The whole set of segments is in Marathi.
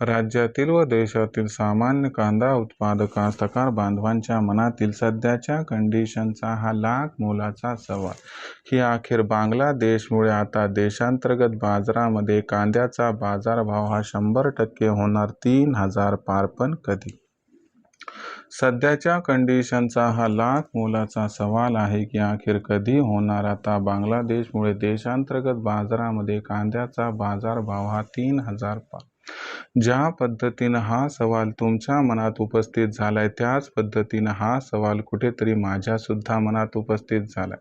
राज्यातील व देशातील सामान्य कांदा उत्पादकास तकार बांधवांच्या मनातील सध्याच्या कंडिशनचा हा लाख मोलाचा सवाल. ही अखेर बांगलादेशमुळे आता देशांतर्गत बाजारामध्ये कांद्याचा बाजारभाव हा शंभर टक्के होणार तीन हजार पार पण कधी? सध्याच्या कंडिशनचा हा लाख मोलाचा सवाल आहे की अखेर कधी होणार? आता बांगलादेशमुळे देशांतर्गत बाजारामध्ये कांद्याचा बाजारभाव हा तीन हजार पार ज्या पद्धतीनं हा सवाल तुमच्या मनात उपस्थित झालाय त्याच पद्धतीनं हा सवाल कुठेतरी माझ्यासुद्धा मनात उपस्थित झालाय.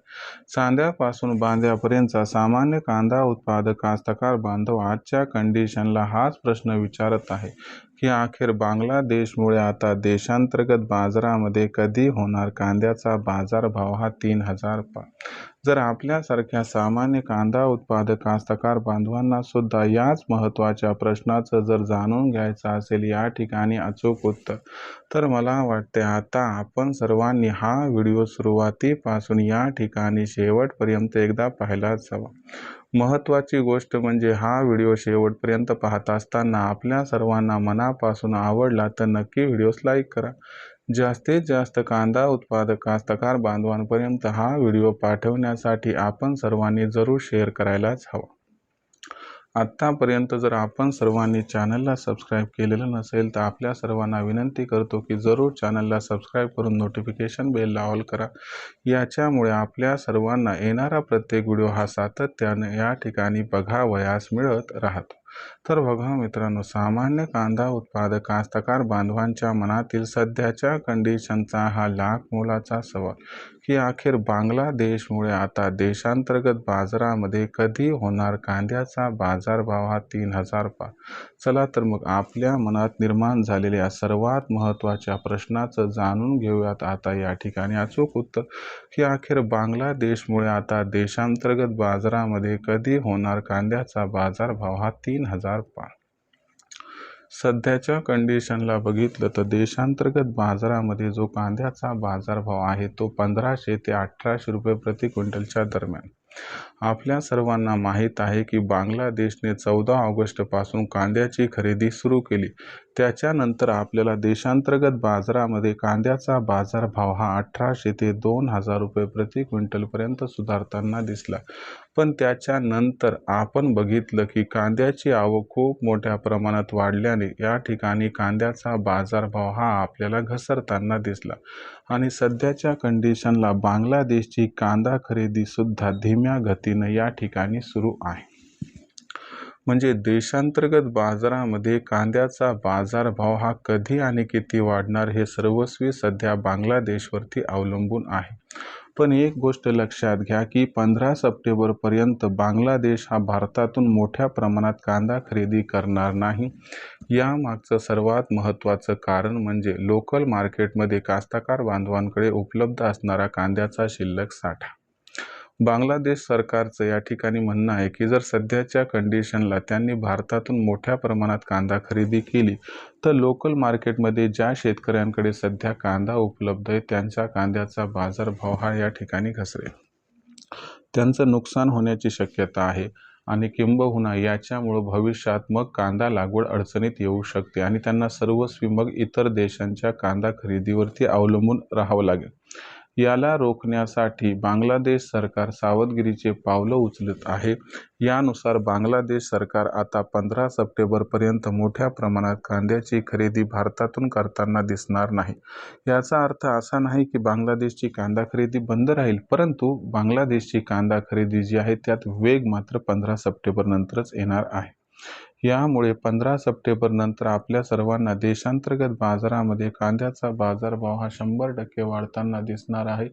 चांद्यापासून बांध्यापर्यंतचा सामान्य कांदा उत्पादक कास्तकार बांधव आजच्या कंडिशनला हाच प्रश्न विचारत आहे की अखेर बांगलादेशमुळे आता देशांतर्गत बाजारामध्ये कधी होणार कांद्याचा बाजारभाव हा तीन हजार पा जर आपल्यासारख्या सामान्य कांदा उत्पादक कास्तकार बांधवांना सुद्धा याच महत्त्वाच्या प्रश्नाचं जर जाणून घ्यायचं असेल या ठिकाणी अचूक उत्तर तर मला वाटते आता आपण सर्वांनी हा व्हिडिओ सुरुवातीपासून या ठिकाणी शेवटपर्यंत एकदा पाहिलाच हवा. महत्त्वाची गोष्ट म्हणजे हा व्हिडिओ शेवटपर्यंत पाहत असताना आपल्या सर्वांना मनापासून आवडला तर नक्की व्हिडिओस लाईक करा. जास्तीत जास्त कांदा उत्पादक कास्तकार बांधवांपर्यंत हा व्हिडिओ पाठवण्यासाठी आपण सर्वांनी जरूर शेअर करायलाच हवा. आत्तापर्यंत जर आपण सर्वांनी चॅनलला सबस्क्राईब केलेलं नसेल तर आपल्या सर्वांना विनंती करतो की जरूर चॅनलला सबस्क्राईब करून नोटिफिकेशन बेलला ऑल करा. याच्यामुळे आपल्या सर्वांना येणारा प्रत्येक व्हिडिओ हा सातत्यानं या ठिकाणी बघावयास मिळत राहतो. तर बघा मित्रांनो सामान्य कांदा उत्पादक कास्तकार बांधवांच्या मनातील सध्याच्या कंडिशनचा हा लाख मोलाचा सवाल की अखेर बांगलादेशमुळे आता देशांतर्गत बाजारामध्ये कधी होणार कांद्याचा बाजारभाव हा तीन हजार पार चला तर मग आपल्या मनात निर्माण झालेल्या सर्वात महत्त्वाच्या प्रश्नाचं जाणून घेऊयात आता या ठिकाणी. अचूक उत्तर की अखेर बांगलादेशमुळे आता देशांतर्गत बाजारामध्ये कधी होणार कांद्याचा बाजारभाव हा तीन हजार पा सध्याच्या कंडिशनला बघितलं तर देशांतर्गत बाजारामध्ये जो कांद्याचा बाजारभाव आहे तो पंधराशे ते अठराशे रुपये प्रति क्विंटलच्या दरम्यान. आपल्या सर्वांना माहीत आहे की बांगलादेशने चौदा ऑगस्टपासून कांद्याची खरेदी सुरू केली. त्याच्यानंतर आपल्याला देशांतर्गत बाजारामध्ये कांद्याचा बाजारभाव हा अठराशे ते दोन हजार रुपये प्रति क्विंटलपर्यंत सुधारताना दिसला. पण त्याच्यानंतर आपण बघितलं की कांद्याची आवक खूप मोठ्या प्रमाणात वाढल्याने या ठिकाणी कांद्याचा बाजारभाव हा आपल्याला घसरताना दिसला. आणि सध्याच्या कंडिशनला बांगलादेशची कांदा खरेदीसुद्धा धीम्या गतीनं या ठिकाणी सुरू आहे. म्हणजे देशांतर्गत बाजारामध्ये कांद्याचा बाजारभाव हा कधी आणि किती वाढणार हे सर्वस्वी सध्या बांगलादेशवरती अवलंबून आहे. पण एक गोष्ट लक्षात घ्या की पंधरा सप्टेंबरपर्यंत बांगलादेश हा भारतातून मोठ्या प्रमाणात कांदा खरेदी करणार नाही. यामागचं सर्वात महत्त्वाचं कारण म्हणजे लोकल मार्केटमध्ये कास्तकार बांधवांकडे उपलब्ध असणारा कांद्याचा शिल्लक साठा. बांगलादेश सरकारचं या ठिकाणी म्हणणं आहे की जर सध्याच्या कंडिशनला त्यांनी भारतातून मोठ्या प्रमाणात कांदा खरेदी केली तर लोकल मार्केटमध्ये ज्या शेतकऱ्यांकडे सध्या कांदा उपलब्ध आहे त्यांच्या कांद्याचा बाजारभाव हा या ठिकाणी घसरेल. त्यांचं नुकसान होण्याची शक्यता आहे आणि किंबहुना याच्यामुळं भविष्यात मग कांदा लागवड अडचणीत येऊ शकते आणि त्यांना सर्वस्वी मग इतर देशांच्या कांदा खरेदीवरती अवलंबून राहावं लागेल. याला रोखण्यासाठी बांगलादेश सरकार सावधगिरीचे पावलं उचलत आहे. यानुसार बांगलादेश सरकार आता पंधरा सप्टेंबरपर्यंत मोठ्या प्रमाणात कांद्याची खरेदी भारतातून करताना दिसणार नाही. याचा अर्थ असा नाही की बांगलादेशची कांदा खरेदी बंद राहील परंतु बांगलादेशची कांदा खरेदी जी आहे त्यात वेग मात्र पंधरा सप्टेंबरनंतरच येणार आहे. यामुळे पंधरा सप्टेंबर नंतर आपल्या सर्वांना देशांतर्गत बाजारामध्ये कांद्याचा बाजारभाव हा शंभर टक्के वाढताना दिसणार आहे.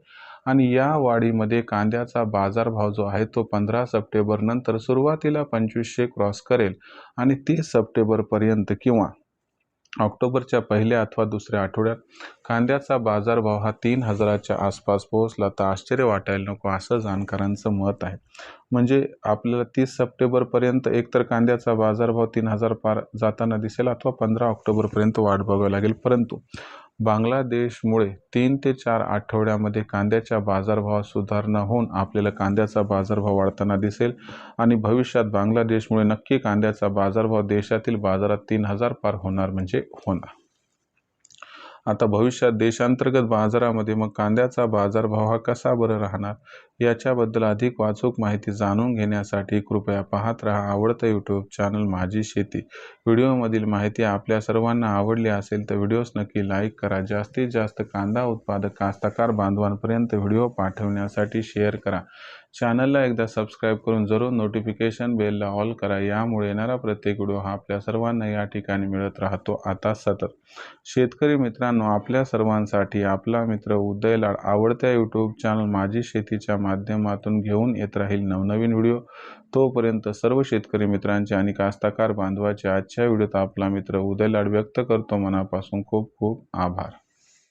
आणि या वाढीमध्ये कांद्याचा बाजारभाव जो आहे तो पंधरा सप्टेंबर नंतर सुरुवातीला पंचवीसशे क्रॉस करेल आणि तीस सप्टेंबरपर्यंत किंवा ऑक्टोबरच्या पहिल्या अथवा दुसऱ्या आठवड्यात कांद्याचा बाजारभाव हा तीन हजाराच्या आसपास पोहोचला तर आश्चर्य वाटायला नको असं जाणकारांचं मत आहे. म्हणजे आपल्याला तीस सप्टेंबरपर्यंत एकतर कांद्याचा बाजारभाव तीन हजार पार जाताना दिसेल अथवा पंधरा ऑक्टोबरपर्यंत वाट बघावी लागेल. परंतु बांगलादेशमुळे तीन ते चार आठवड्यामध्ये कांद्याच्या बाजारभावात सुधारणा होऊन आपल्याला कांद्याचा बाजारभाव वाढताना दिसेल आणि भविष्यात बांगलादेशमुळे नक्की कांद्याचा बाजारभाव देशातील बाजारात तीन हजार पार होणार म्हणजे होणार. आता भविष्यात देशांतर्गत बाजारामध्ये मग कांद्याचा बाजारभाव हा कसा बरं राहणार? याच्याबद्दल अधिक वाचूक माहिती जाणून घेण्यासाठी कृपया पाहत रहा आवडतं यूट्यूब चॅनल माझी शेती. व्हिडिओमधील माहिती आपल्या सर्वांना आवडली असेल तर व्हिडिओज नक्की लाईक करा. जास्तीत जास्त कांदा उत्पादक कास्तकार बांधवांपर्यंत व्हिडिओ पाठवण्यासाठी शेअर करा. चॅनलला एकदा सबस्क्राईब करून जरूर नोटिफिकेशन बेलला ऑल करा. यामुळे येणारा प्रत्येक व्हिडिओ हा आपल्या सर्वांना या ठिकाणी मिळत राहतो. आता सतत. शेतकरी मित्रांनो आपल्या सर्वांसाठी आपला मित्र उदय लाड आवडत्या यूट्यूब चॅनल माझी शेतीच्या माध्यमातून घेऊन येत राहील नवनवीन व्हिडिओ. तोपर्यंत सर्व शेतकरी मित्रांचे आणि कास्ताकार बांधवाचे आजच्या व्हिडिओत आपला मित्र उदय लाड व्यक्त करतो. मनापासून खूप खूप आभार.